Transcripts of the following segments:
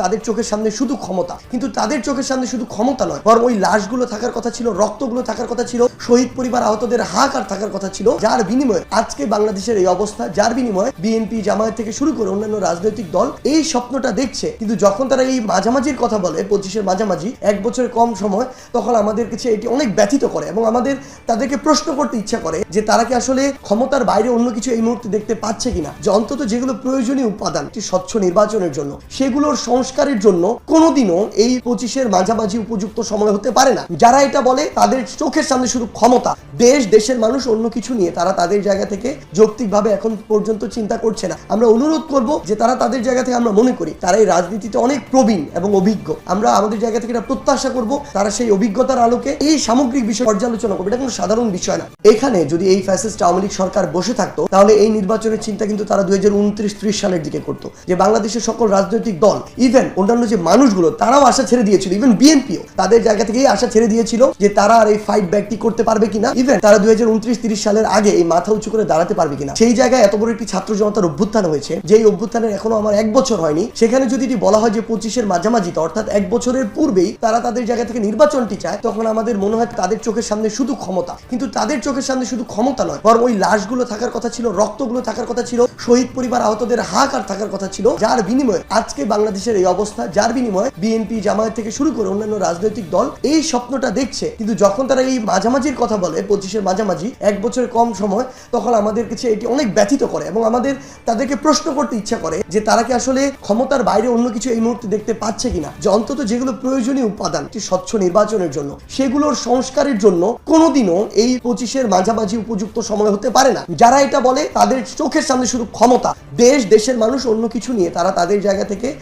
তাদের চোখের সামনে শুধু ক্ষমতা। কিন্তু তাদের চোখের সামনে শুধু ক্ষমতা নয়, বরং ওই লাশগুলো থাকার কথা ছিল, রক্তগুলো থাকার কথা ছিল, শহীদ পরিবার আহতদের হাহাকার থাকার কথা ছিল, যার বিনিময়ে আজকে বাংলাদেশের এই অবস্থা, যার বিনিময়ে বিএনপি জামায়াত থেকে শুরু করে অন্যান্য রাজনৈতিক দল এই স্বপ্নটা দেখছে। কিন্তু যখন তারা এই মাঝামাঝির কথা বলে, পঁচিশের মাঝামাঝি, এক বছরের কম সময়, তখন আমাদের কাছে এটি অনেক ব্যথিত করে এবং আমাদের তাদেরকে প্রশ্ন করতে ইচ্ছা করে যে তারা কি আসলে ক্ষমতার বাইরে অন্য কিছু এই মুহূর্তে দেখতে পাচ্ছে কিনা? যে অন্তত যেগুলো প্রয়োজনীয় উপাদান স্বচ্ছ নির্বাচনের জন্য, সেগুলোর সংস্কারের জন্য কোনোদিনও এই পঁচিশের মাঝামাঝি উপযুক্ত সময় হতে পারে না। যারা এটা বলে, তাদের চোখের সামনে শুধু ক্ষমতা। দেশ, দেশের মানুষ অন্য কিছু নিয়ে তারা তাদের জায়গা থেকে যৌক্তিকভাবে এখন পর্যন্ত চিন্তা করছে না। আমরা অনুরোধ করব যে তারা তাদের জায়গা থেকে আমরা মনে করি, তারা এই রাজনীতিতে অনেক প্রবীণ এবং অভিজ্ঞ। আমরা আমাদের জায়গা থেকে এটা প্রত্যাশা করব, তারা সেই অভিজ্ঞতার আলোকে এই সামগ্রিক বিষয় পর্যালোচনা করবে। এটা কোনো সাধারণ বিষয় না। এখানে যদি এই ফ্যাসিস্ট আওয়ামী লীগ সরকার বসে থাকতো, তাহলে এই নির্বাচনের চিন্তা কিন্তু তারা দুই হাজার উনত্রিশ ত্রিশ সালের দিকে করতো। যে বাংলাদেশের সকল রাজনৈতিক দল ইভেন অন্যান্য যে মানুষগুলো, তারাও আশা ছেড়ে দিয়েছিল ইভেন বিএনপিও তাদের জায়গা থেকেই আশা ছেড়ে দিয়েছিল যে তারা আর এই ফাইট ব্যাকটি করতে পারবে কিনা। ইভেন তারা দুই হাজার উনত্রিশ তিরিশ সালের আগে এই মাথা উঁচু করে দাঁড়াতে পারবে কিনা। সেই জায়গায় এত বড় একটি ছাত্র জনতার অভ্যুত্থান হয়েছে যে এই অভ্যুত্থানের এখনও আমার এক বছর হয়নি। সেখানে যদি এটি বলা হয় যে পঁচিশের মাঝামাঝিতে, অর্থাৎ এক বছরের পূর্বেই তারা তাদের জায়গা থেকে নির্বাচনটি চায়, তখন আমাদের মনে হয় তাদের চোখের সামনে শুধু ক্ষমতা। কিন্তু তাদের চোখের সামনে শুধু ক্ষমতা নয়, বরং ওই লাশগুলো থাকার কথা ছিল, রক্তগুলো থাকার কথা ছিল, শহীদ পরিবার আহতদের হাহাকার থাকার কথা ছিল, যার বিনিময়ে আজকে বাংলাদেশের এই অবস্থা, যার বিনিময়ে বিএনপি জামায়াত থেকে শুরু করে অন্যান্য রাজনৈতিক দল এই স্বপ্নটা দেখছে। কিন্তু যখন তারা এই মাঝামাঝির কথা বলে, পঁচিশের মাঝামাঝি, এক বছরের কম সময়, তখন আমাদের কাছে এটি অনেক ব্যথিত করে এবং আমাদের তাদেরকে প্রশ্ন করতে ইচ্ছা করে যে তারা কি আসলে ক্ষমতার বাইরে অন্য কিছু এই মুহূর্তে দেখতে পাচ্ছে কিনা? যে অন্তত যেগুলো প্রয়োজনীয় উপাদান, একটি স্বচ্ছ নির্বাচনের জন্য, সেগুলোর সংস্কারের জন্য কোনোদিনও এই পঁচিশের মাঝামাঝি উপযুক্ত সময় হতে পারে না। যারা এটা বলে, তাদের চোখের সামনে শুধু ক্ষমতা। দেশ, দেশের মানুষ অন্য কিছু নিয়ে তারা তাদের জায়গা থেকে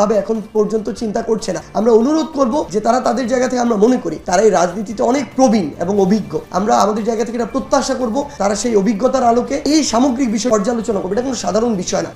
যৌক্তিকভাবে এখন পর্যন্ত চিন্তা করছে না। আমরা অনুরোধ করব যে তারা তাদের জায়গা থেকে আমরা মনে করি, তারা এই রাজনীতিতে অনেক প্রবীণ এবং অভিজ্ঞ। আমরা আমাদের জায়গা থেকে এটা প্রত্যাশা করব, তারা সেই অভিজ্ঞতার আলোকে এই সামগ্রিক বিষয় পর্যালোচনা করবে। এটা কোনো সাধারণ বিষয় না।